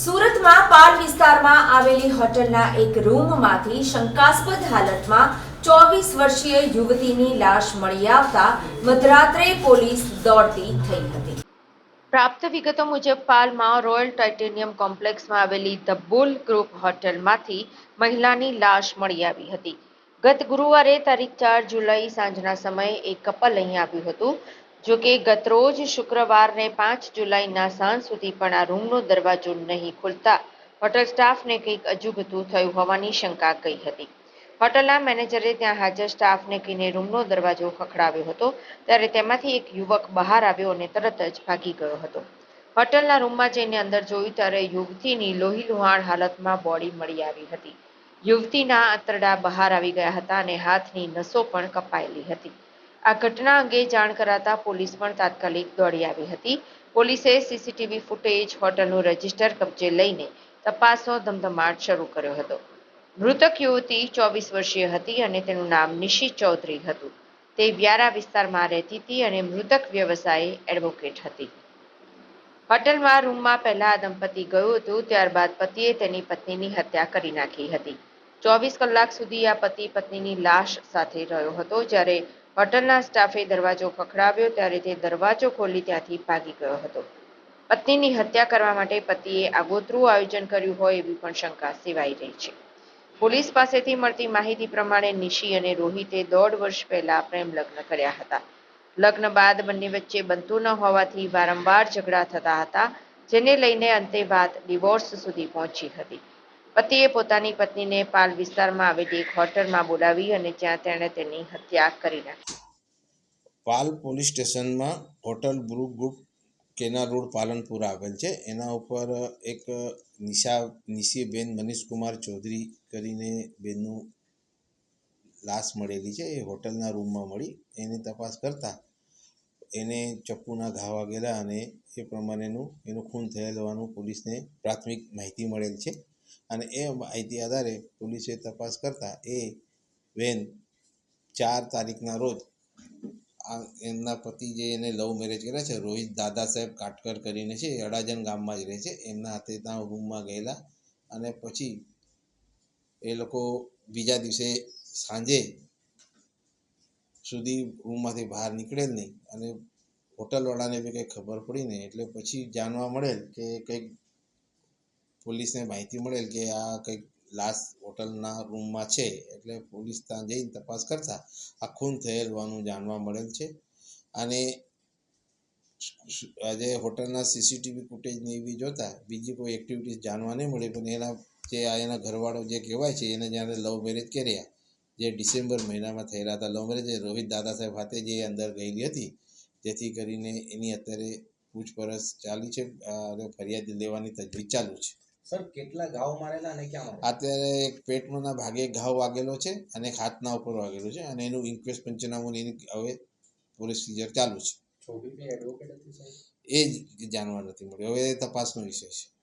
સુરતમાં પાલ વિસ્તારમાં આવેલી હોટલના એક રૂમમાંથી શંકાસ્પદ હાલતમાં ચોવીસ વર્ષીય યુવતીની લાશ મળી આવતા મધરાત્રે પોલીસ દોડતી થઈ હતી. પ્રાપ્ત વિગતો મુજબ, પાલમાં રોયલ ટાઇટેનિયમ કોમ્પ્લેક્સમાં આવેલી ધ બુલ ગ્રુપ હોટલમાંથી મહિલાની લાશ મળી આવી હતી. ગત ગુરુવારે તારીખ ચાર જુલાઈ સાંજના સમયે એક કપલ અહીં આવ્યું હતું. જો કે ગતરોજ શુક્રવારને પાંચ જુલાઈના સાંજ સુધી પણ આ રૂમનો દરવાજો નહીં ખુલતા હોટલ સ્ટાફને કંઈક અજુગતું થયું હોવાની શંકા કહી હતી. હોટલના મેનેજરે ત્યાં હાજર સ્ટાફને કહીને રૂમનો દરવાજો ખખડાવ્યો હતો, ત્યારે તેમાંથી એક યુવક બહાર આવ્યો અને તરત જ ભાગી ગયો હતો. હોટલના રૂમમાં જઈને અંદર જોયું ત્યારે યુવતીની લોહી લુહાણ હાલતમાં બોડી મળી આવી હતી. યુવતીના આંતરડા બહાર આવી ગયા હતા અને હાથની નસો પણ કપાયેલી હતી. આ ઘટના અંગે જાણ કરાતા પોલીસ પણ તાત્કાલિક દોડી આવી હતી. પોલીસે સીસીટીવી ફૂટેજ, હોટલનું રજિસ્ટર કબજે લઈને તપાસનો ધમધમાટ શરૂ કર્યો હતો. મૃતક યુવતી ચોવીસ વર્ષીય હતી અને તેનું નામ નિશી ચૌધરી હતું. તે વ્યારા વિસ્તારમાં રહેતી હતી અને મૃતક વ્યવસાયે એડવોકેટ હતી. હોટલમાં રૂમમાં પહેલા આ દંપતી ગયું હતું, ત્યારબાદ પતિએ તેની પત્નીની હત્યા કરી નાખી હતી. ચોવીસ કલાક સુધી આ પતિ પત્નીની લાશ સાથે રહ્યો હતો, જ્યારે હોટલના સ્ટાફે દરવાજો ખખડાવ્યો ત્યારે તે દરવાજો ખોલી ત્યાંથી ભાગી ગયો હતો. પત્નીની હત્યા કરવા માટે પતિએ આગોતરું આયોજન કર્યું હોય એવી પણ શંકા સેવાઈ રહી છે. પોલીસ પાસેથી મળતી માહિતી પ્રમાણે નિશી અને રોહિતે દોઢ વર્ષ પહેલા પ્રેમ લગ્ન કર્યા હતા. લગ્ન બાદ બંને વચ્ચે બનતું ન હોવાથી વારંવાર ઝઘડા થતા હતા, જેને લઈને અંતે વાત ડિવોર્સ સુધી પહોંચી હતી. પતિએ પોતાની પત્નીને પાલ વિસ્તારમાં આવેલી એક હોટલમાં બોલાવી અને જ્યાં તેણે તેની હત્યા કરી નાખી. પાલ પોલીસ સ્ટેશનમાં હોટલ બ્રુ ગ્રુપ કેના રોડ પાલનપુર આવેલ છે. એના ઉપર એક નિશા નિશીબેન મનીષકુમાર ચૌધરી કરીને બેનનું લાશ મળેલી છે. એ હોટલના રૂમમાં મળી. એની તપાસ કરતાં એને ચપ્પુના ઘા વાગેલા અને એ પ્રમાણેનું એનું ખૂન થયેલ હોવાનું પોલીસને પ્રાથમિક માહિતી મળેલ છે. અને એ માહિતી આધારે પોલીસે તપાસ કરતાં એ વેન ચાર તારીખના રોજ આ એમના પતિ જે એને લવ મેરેજ કર્યા છે, રોહિત દાદા સાહેબ કાટકર કરીને છે અડાજન ગામમાં જ રહે છે, એમના હાથે ત્યાં રૂમમાં ગયેલા અને પછી એ લોકો બીજા દિવસે સાંજે સુધી રૂમમાંથી બહાર નીકળેલ નહીં અને હોટલવાળાને બી કંઈ ખબર પડી નહીં, એટલે પછી જાણવા મળેલ કે કંઈક પોલીસને માહિતી મળેલ કે આ કંઈક લાશ હોટલના રૂમમાં છે એટલે પોલીસ ત્યાં જઈને તપાસ કરતા આ ખૂન થયેલ હોવાનું જાણવા મળેલ છે. અને આજે હોટલના સીસીટીવી ફૂટેજને એવી જોતા બીજી કોઈ એક્ટિવિટીઝ જાણવા નહીં મળી, પણ એના જે આ એના ઘરવાળો જે કહેવાય છે, એને જ્યારે લવ મેરેજ કર્યા. જે ડિસેમ્બર મહિનામાં થયેલા હતા લવ મેરેજ રોહિત દાદા સાહેબ સાથે જે અંદર ગયેલી હતી, જેથી કરીને એની અત્યારે પૂછપરછ ચાલી છે, અને ફરિયાદ લેવાની તજવીજ ચાલુ છે. સર કેટલા ઘાવ મારેલા અને ક્યાં અત્યારે એક પેટના ભાગે ઘાવ વાગેલો છે અને એક હાથના ઉપર વાગેલો છે અને એનું ઇન્ક્વેસ્ટ પંચનામું એની હવે પોલીસ ચાલુ છે. એ જ જાણવા નથી મળ્યું. હવે એ તપાસનો વિષય છે.